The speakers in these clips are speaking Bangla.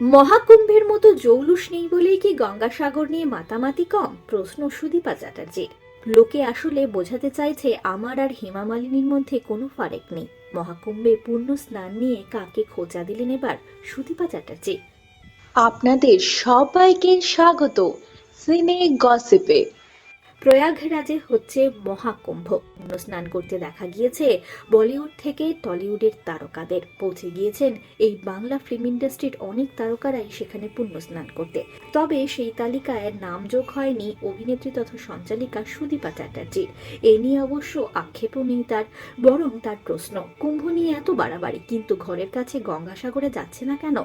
মহাকুম্ভের মতো জৌলুস নেই বলেই কি গঙ্গাসাগর নিয়ে মাতামাতি কম? প্রশ্ন সুদীপা চ্যাটার্জির। লোকে আসলে বোঝাতে চাইছে আমার আর হেমা মালিনীর মধ্যে কোনো ফারেক নেই। মহাকুম্ভে পূর্ণ স্নান নিয়ে কাকে খোঁজা দিলেন এবার সুদীপা চ্যাটার্জি? আপনাদের সবাইকে স্বাগত। সিনে গসিপে। প্রয়াগরাজে হচ্ছে মহাকুম্ভ। স্নান করতে দেখা গিয়েছে বলিউড থেকে টলিউডের তারকাদের। পৌঁছে গিয়েছেন এই বাংলা ফিল্ম ইন্ডাস্ট্রির অনেক তারকারাই সেখানে পুণ্য স্নান করতে। তবে সেই তালিকায় নাম যোগ হয়নি অভিনেত্রী তথা সঞ্চালিকা সুদীপা চ্যাটার্জির এ নিয়ে অবশ্য আক্ষেপও নেই তার, বরং তার প্রশ্ন, কুম্ভ নিয়ে এত বাড়াবাড়ি, কিন্তু ঘরের কাছে গঙ্গাসাগরে যাচ্ছে না কেন?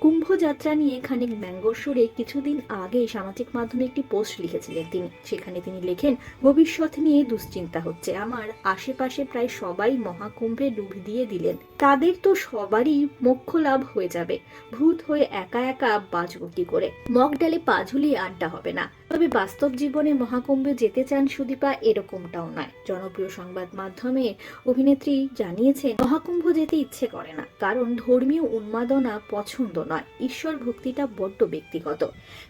কুম্ভ যাত্রা নিয়ে খানিক ব্যঙ্গর সুরে কিছুদিন আগে সামাজিক মাধ্যমে একটি পোস্ট লিখেছিলেন তিনি। সেখানে তিনি লেখেন, ভবিষ্যৎ নিয়ে দুশ্চিন্তা হচ্ছে। আমার আশেপাশে প্রায় সবাই মহাকুম্ভে ডুব দিয়ে দিলেন। তাদের তো সবারই মোক্ষ লাভ হয়ে যাবে। ভূত হয়ে একা একা বাঁচব কি করে? মগডালে পা ঝুলিয়ে আড্ডা হবে না। তবে বাস্তব জীবনে মহাকুম্ভে যেতে চান সুদীপা এরকমটাও নয়। জনপ্রিয় সংবাদ মাধ্যমে অভিনেত্রী জানিয়েছেন, মহাকুম্ভ যেতে ইচ্ছে করে না, কারণ ধর্মীয় উন্মাদনা পছন্দ নয়, ঈশ্বর ভক্তিটা বড্ড ব্যক্তিগত।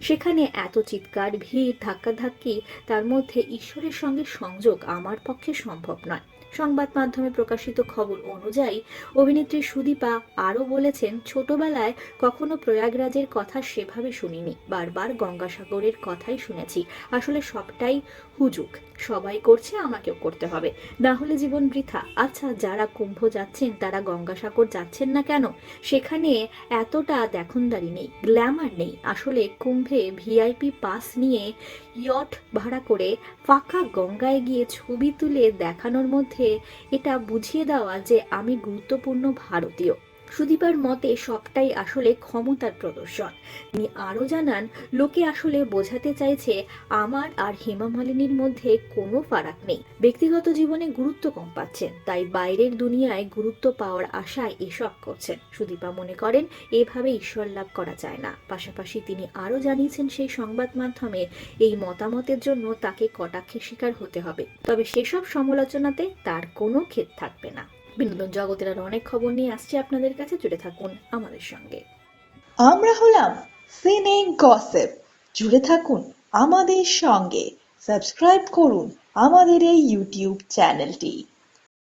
সেখানে এত চিৎকার, ভিড়, ধাক্কাধাক্কি, তার মধ্যে ঈশ্বরের সঙ্গে সংযোগ আমার পক্ষে সম্ভব নয়। সংবাদ মাধ্যমে প্রকাশিত খবর অনুযায়ী, অভিনেত্রী সুদীপা আরও বলেছেন, ছোটবেলায় কখনো প্রয়াগরাজের কথা সেভাবে শুনিনি। বারবার গঙ্গাসাগরের কথাই শুনেছি। আসলে সবটাই হুজুক। সবাই করছে, আমাকেও করতে হবে। না হলে জীবন বৃথা। আচ্ছা যারা কুম্ভ যাচ্ছেন, তারা গঙ্গাসাগর যাচ্ছেন না কেন? সেখানে এতটা দেখনদারি নেই, গ্ল্যামার নেই। আসলে কুম্ভে ভিআইপি পাস নিয়ে ইয়ট ভাড়া করে ফাঁকা গঙ্গায় গিয়ে ছবি তুলে দেখানোর মধ্যে এটা বুঝিয়ে দেওয়া যে আমি গুরুত্বপূর্ণ ভারতীয়। সুদীপার মতে সবটাই আসলে ক্ষমতার প্রদর্শন। তিনি আরও জানান, লোকে আসলে বোঝাতে চাইছে আমার আর হেমা মালিনীর মধ্যে কোনো ফারাক নেই। ব্যক্তিগত জীবনে গুরুত্ব কম পাচ্ছেন, তাই বাইরের দুনিয়ায় গুরুত্ব পাওয়ার আশায় এসব করছেন। সুদীপা মনে করেন, এভাবে ঈশ্বর লাভ করা যায় না। পাশাপাশি তিনি আরও জানিয়েছেন, সেই সংবাদ মাধ্যমে এই মতামতের জন্য তাকে কটাক্ষের শিকার হতে হবে। তবে সেসব সমালোচনাতে তার কোনো ক্ষেত থাকবে না। বিনোদন জগতের আরও অনেক খবর নিয়ে আসছি আপনাদের কাছে। জুড়ে থাকুন আমাদের সঙ্গে। আমরা হলাম সিনে গসেপ। জুড়ে থাকুন আমাদের সঙ্গে। সাবস্ক্রাইব করুন আমাদের এই ইউটিউব চ্যানেলটি।